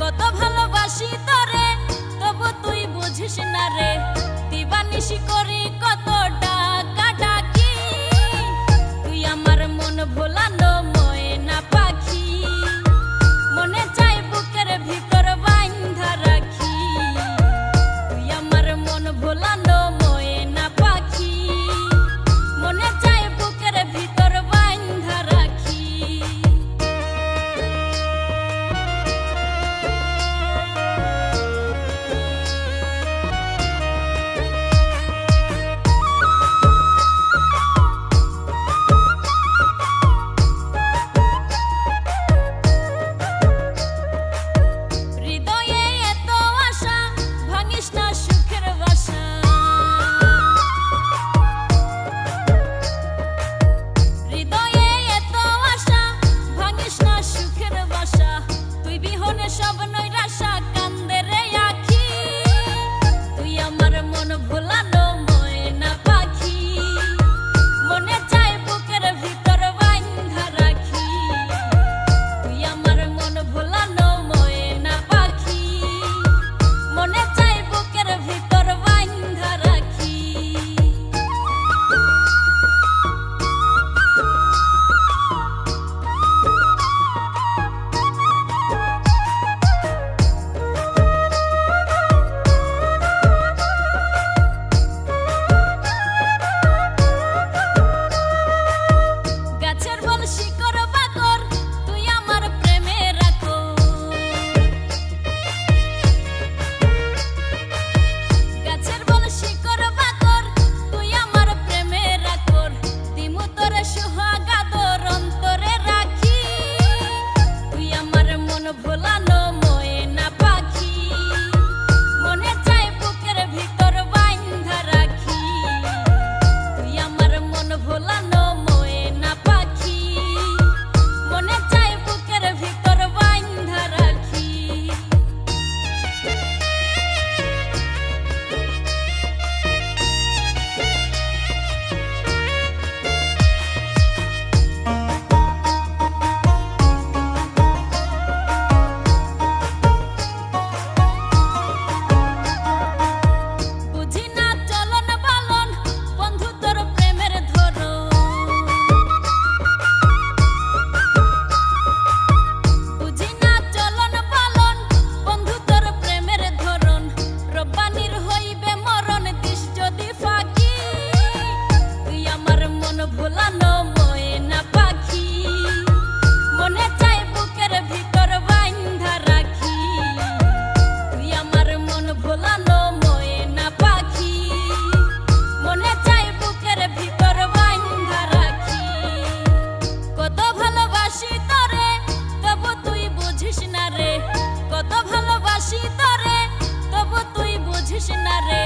কত ভালোবাসি তরে তবু তুই বুঝিস না রে। দিবানিশি করি কতটা সব নৈরাশা ভোলানো ময়না পাখি। মনে চাই বুকের ভিতর বাইন্ধা রাখি। তুই আমার মন ভোলানো ময়না পাখি। মনে চাই বুকের ভিতর বাইন্ধা রাখি। কত ভালোবাসি তরে, তবু তুই বুঝিস না রে। কত ভালোবাসি তরে, তবু তুই বুঝিস না রে।